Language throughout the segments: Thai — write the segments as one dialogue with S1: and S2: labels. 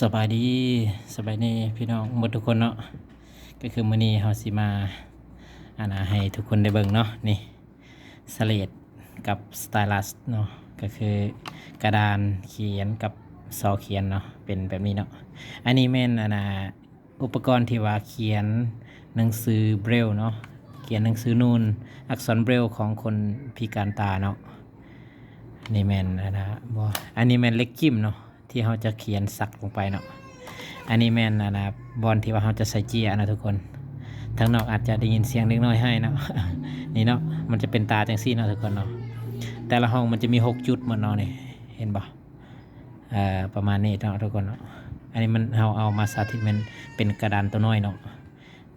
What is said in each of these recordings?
S1: สบายดีสบายดีพี่น้องหมดทุกคนเนาะก็คือมื้อนี้เฮาสิมาอานะให้ทุกคนได้เบิ่งเนาะนี่สเลดกับสไตลัสเนาะก็คือกระดานเขียนกับซอเขียนเนาะเป็นแบบนี้เนาะอันนี้แม่นอานะอุปกรณ์ที่ว่าเขียนหนังสือเบรลเนาะเขียนหนังสือนูนอักษรเบรลของคนพิการตาเนาะนี่แมนนะนะบออันนี้แมนเล็กจิ้มเนาะ ที่เขาจะเขียนสักลงไปเนาะอันนี้แมนนะนะบอลที่ว่าเขาจะใส่เจียนะทุกคนทางนอกอาจจะได้ยินเสียงเล็กน้อยให้เนาะนี่เนาะมันจะเป็นตาจังซี่เนาะทุกคนเนาะแต่ละห้องมันจะมีหกจุดเหมือนเนาะนี่เห็นปะเอ่อประมาณนี้เนาะทุกคนเนาะอันนี้มันเราเอามาสาธิตมันเป็นกระดานตัวน้อยเนาะ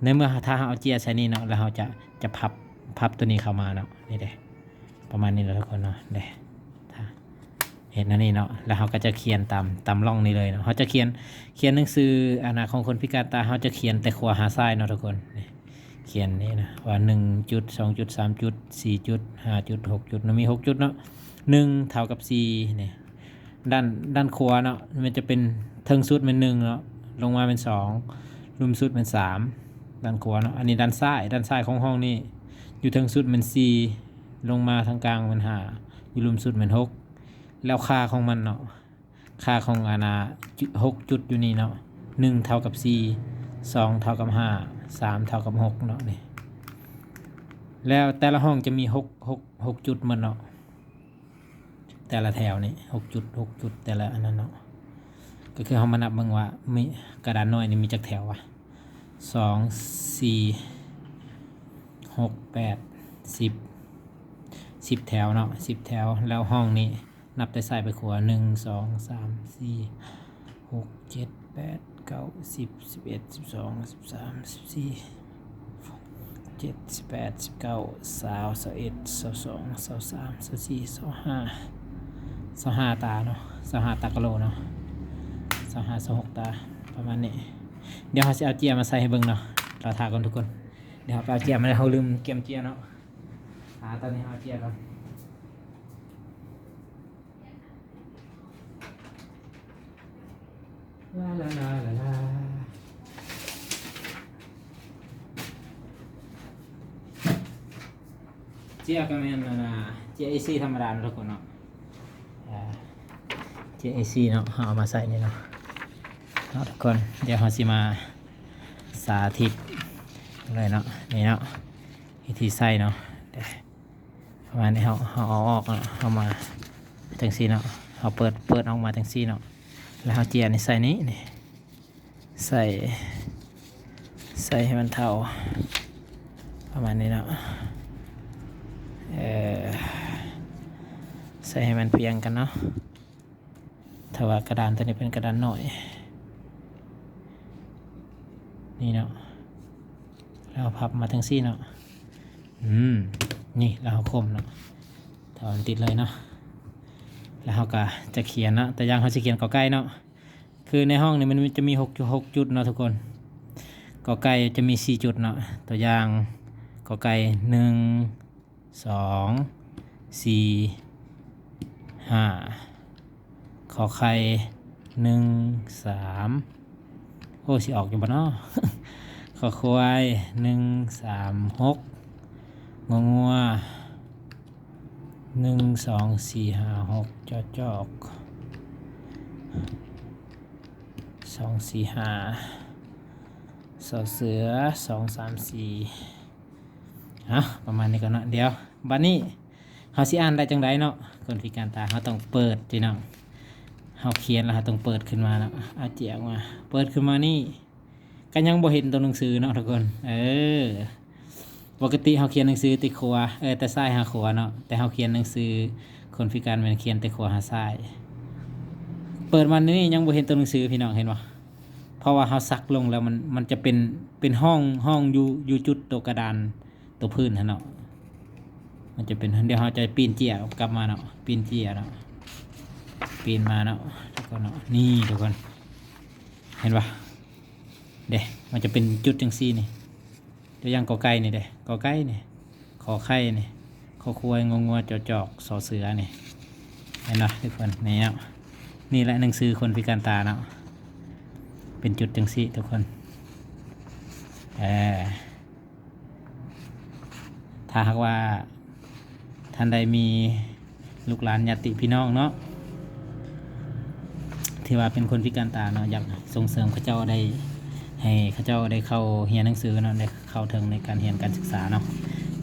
S1: ในเมื่อถ้าเราเอาเจียใส่นี่เนาะแล้วเราจะจะพับพับตัวนี้เข้ามาเนาะนี่เด้ประมาณนี้เนาะทุกคนเนาะเด้ เห็นนะนี่เนาะแล้วเขาก็จะเขียนตามตามร่องนี้เลยเนาะเขาจะเขียนเขียนหนังสืออนาของคนพิการตาเขาจะเขียนแต่ขวาหาซ้ายเนาะทุกคนเขียนนี่นะว่าหนึ่งจุดสองจุดสามจุดสี่จุดห้าจุดหกจุดมันมีหกจุดเนาะหนึ่งเท่ากับสี่นี่ยด้านด้านขวาเนาะมันจะเป็นเทิงสุดเป็นหนึ่งเนาะลงมาเป็นสองรุมสุดเป็นสามด้านขวาเนาะอันนี้ด้านซ้ายด้านซ้ายของห้องนี่อยู่เทิงสุดเป็นสี่ลงมาทางกลางเป็นห้าอยู่รุมสุดเป็นหก แล้วค่าของมันเนาะค่าของอาณาหกจุดอยู่นี่เนาะหนึ่งเท่ากับสี่สองเท่ากับห้าสามเท่ากับหกเนาะนี่แล้วแต่ละห้องจะมีหกหกหกจุดมันเนาะแต่ละแถวนี่หกจุดหกจุดแต่ละอันนั้นเนาะก็คือเขามานับเบิ่งว่ามีกระดานน้อยนี่มีจักแถววะสองสี่หกแปดสิบสิบแถวเนาะสิบแถวแล้วห้องนี้ นับแต่ซ้ายไปขวาหนึ่งสองสามสี่หกเจ็ดแปดเก้าสิบสิบเอ็ดสิบสองสิบสามสิบสี่เจ็ดสิบแปดสิบเก้าสาวสาวเอ็ดสาวสองสาวสามสาวสี่สาวห้าสาวห้าตาเนาะสาวห้าตากะโหลเนาะสาวห้าสาวหกตาประมาณนี้เดี๋ยวเขาจะเอาเจียมาใส่ให้เบิ่งเนาะเราทากันทุกคน เดี๋ยวเราไปเอาเจียมาแล้วเขาลืมเก็บเจียเนาะหาตอนนี้เอาเจียก่อน ลาลาลาลาลาเจียก็แม่นนะเจียเอซีธรรมดาทุกคนเนาะเจียเอซีเนาะเอามาใส่นี่เนาะเนาะทุกคนเดี๋ยวเราสิมาสาธิตเลยเนาะนี่เนาะวิธีใส่เนาะเดี๋ยวประมาณนี้เราเราเอาออกเนาะเอามาจังซี่เนาะเราเปิดเปิดออกมาจังซี่เนาะแล้วเอาเจียนี่ใส่นี้นี่ใส่ใส่ให้มันเท่าประมาณนี้เนาะ ใส่ให้มันเพียงกันเนาะถ้าว่ากระดานตัวนี้เป็นกระดานหน่อย นี่เนาะแล้วพับมาทั้งซี่เนาะอืมนี่แล้วเอาคมเนาะถอนติดเลยเนาะแล้วเขาก็จะเขียนเนาะแต่ยังเขาจะเขียนกอไก่เนาะคือในห้องนี้มันจะมีหกหกจุดเนาะทุกคนกอไก่จะมีสี่จุดเนาะตัวอย่างกอไก่หนึ่ง สองสี่ห้าขอไข่หนึ่งสามโอ้สิออกอยู่บ่เนาะขอควายหนึ่งสามหกงองัวหนึ่งสองสี่ห้าหกจอจอกสองสี่ห้าสอเสือสองสามสี่ ฮะประมาณนี้ก่อนเนาะเดี๋ยวบัดนี้เขาสิอ่านได้จังไดเนาะคนพิการตาเขาต้องเปิดจีน้องเขาเขียนแล้วเขาต้องเปิดขึ้นมาเนาะเอาเจียงมา เปิดขึ้นมานี่ก็ยังบ่เห็นตัวหนังสือเนาะทุกคน เออ ปกติเขาเขียนหนังสือติดขวาเออแต่ซ้ายหาขวาเนาะ แต่เขาเขียนหนังสือ คนพิการมันเขียนแต่ขวาหาซ้าย เปิดมันนี่ยังบ่เห็นตัวหนังสือพี่น้องเห็นปะเพราะว่าเขาซักลงแล้วมันมันจะเป็นเป็นห้องห้องอยู่อยู่จุดตัวกระดาน ตัวพื้นหั่นเนาะมันจะเป็นเดี๋ยวเขาจะปีนเจียกลับมาเนาะปีนเจียเนาะปีนมาเนาะทุกคนเนาะนี่ทุกคน เห็นปะเด้มันจะเป็นจุดจังซี่นี่ตัวอย่างกอไก่นี่เด้กอไก่นี่ขอไข่นี่ขอควายงงัวจอจอกสอเสือนี่เห็นไหมทุกคนนี่เนาะนี่แหละหนังสือคนพิการตาเนาะเป็นจุดจังสิทุกคนเออ ถ้าหากว่าท่านใดมีลูกหลานญาติพี่น้องเนาะที่ว่าเป็นคนพิการตาเนาะอยากส่งเสริมเขาเจ้าได้ให้เขาเจ้าได้เข้าเรียนหนังสือเนาะได้เข้าถึงในการเรียนการศึกษาเนาะ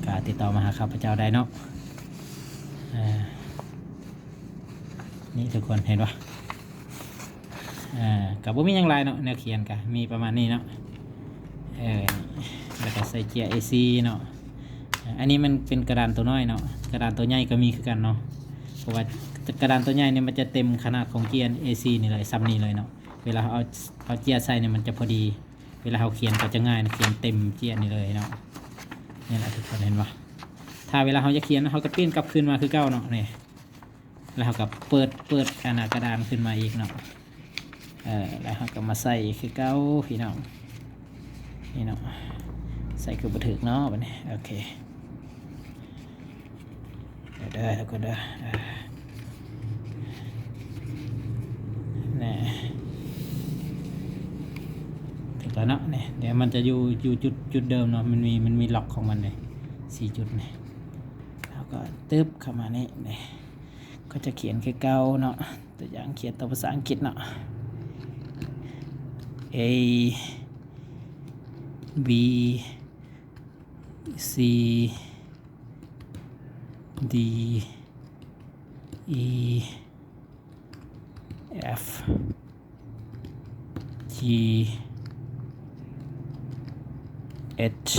S1: ก็ติดต่อมาหาข้าพเจ้าได้เนาะนี่ทุกคนเห็นปะอ่ากับว่ามีหยังไรเนาะแนวเขียนกันมีประมาณนี้เนาะเออแล้วก็ใส่เกียร์ AC เนาะ อันนี้มันเป็นกระดานตัวน้อยเนาะกระดานตัวใหญ่ก็มีคือกันเนาะเพราะว่ากระดานตัวใหญ่เนี่ยมันจะเต็มขนาดของเกียร์ AC นี่เลยซ้ำนี่เลยเนาะเวลาเอาเอาเกียร์ใส่เนี่ยมันจะพอดี เวลาเราเขียนก็จะง่ายเขียนเต็มเจียนนี่เลยเนาะนี่แหละทุกคนเห็นปะถ้าเวลาเขาจะเขียนเขาก็ปลี่ยนกลับคืนมาคือเก้าเนาะนี่แล้วเขาก็เปิดเปิดขนาดกระดานขึ้นมาอีกเนาะเออแล้วเขาก็มาใส่คือเก้าพี่น้องนี่เนาะใส่คือบัถึกเนาะบัดนี้โอเค ได้แล้วก็ได้อ่านี่ถึงแล้วเนาะเนี่ยเดี๋ยวมันจะอยู่อยู่จุดจุดเดิมเนาะมันมีมันมีล็อกของมันเลยสี่จุดเนี่ยแล้วก็ตึ๊บเข้ามานี่เนี่ยก็จะเขียนแค่เก้าเนาะตัวอย่างเขียนตัวภาษาอังกฤษเนาะ A B C D E F G H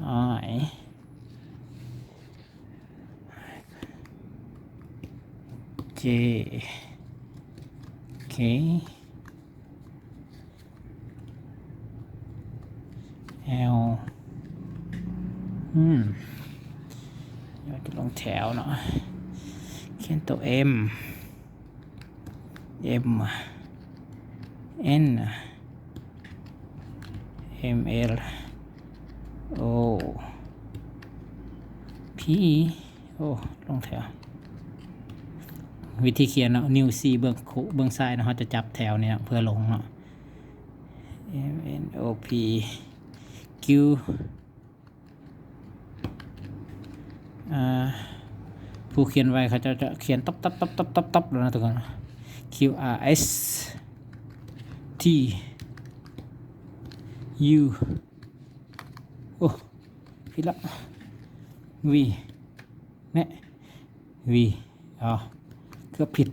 S1: I. J K. L อืมเดี๋ยวจะลงแถวเนาะเขียนตัว M M N M L O P โอ้ลงแถว วิธีเขียนเนาะนิวซีเบื้องขเบื้องซ้ายเนาะเขาจะจับแถวเนี่ยเพื่อลงเนาะ M N O P Q อ่า ผู้เขียนไว้เขาจะจะเขียนตับตับตับตับตับตับแล้วนะทุกคน Q R S T U โอ้ผิดละ V แน่ V อ๋อเกือบผิด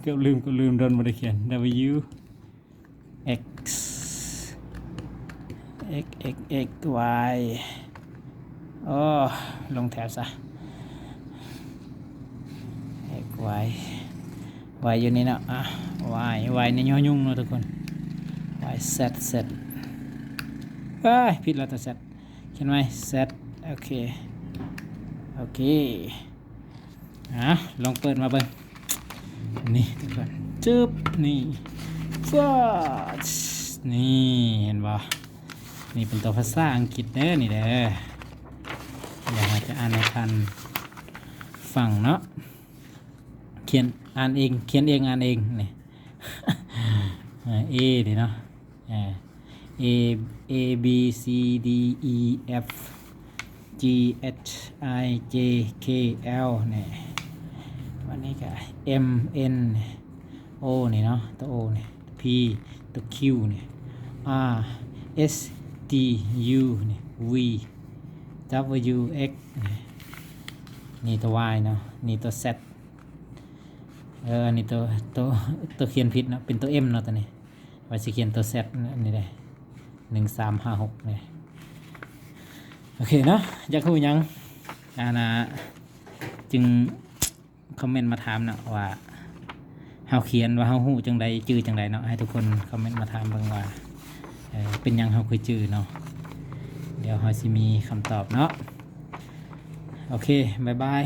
S1: เกือบลืมก็ลืมโดนมาได้เขียน W X X X X Y โอ้ลงแถวซะ X Y Y อยู่นี่เนาะอะ Y Y ในย่อยุ่งเนาะทุกคน Y Z Z เอ้ยผิดแล้วตัว Z เขียนไว้ Z โอเค โอเคอะลองเปิดมาเบิ่งนี่ทุกคนจึ๊บนี่ฟ้าดนี่เห็นบ่นี่เป็นตัวภาษาอังกฤษเด้อนี่เด้อ อยากจะอ่านให้ทันฟังเนาะเขียนอ่านเองเขียนเองอ่านเองนี่อ่า A นี่เนาะอ่า A A B C D E F G H I J K L เนี่ยวันนี้ก็ M N O นี่เนาะตัว O เนี่ย P ตัว Q เนี่ย R S T U เนี่ย V W X นี่ตัว Y เนาะนี่ตัว Z เอออันนี้ตัวตัวตัวเขียนผิดเนาะเป็นตัว M เนาะตัวนี้ไว้สิเขียนตัว Z นนี้ได้หนึ่งสามห้าหกเนี่ยโอเคเนาะอยากรู้ยังอานะจึงคอมเมนต์มาถามเนาะว่าเฮาเขียนว่าเฮาฮู้จังใดจื้อจังใดเนาะให้ทุกคนคอมเมนต์มาถามเบิ่งว่าเเป็นยังเฮาคือจื้อเนาะ เดี๋ยวเฮาสิมีคำตอบเนาะ โอเค บ๊ายบาย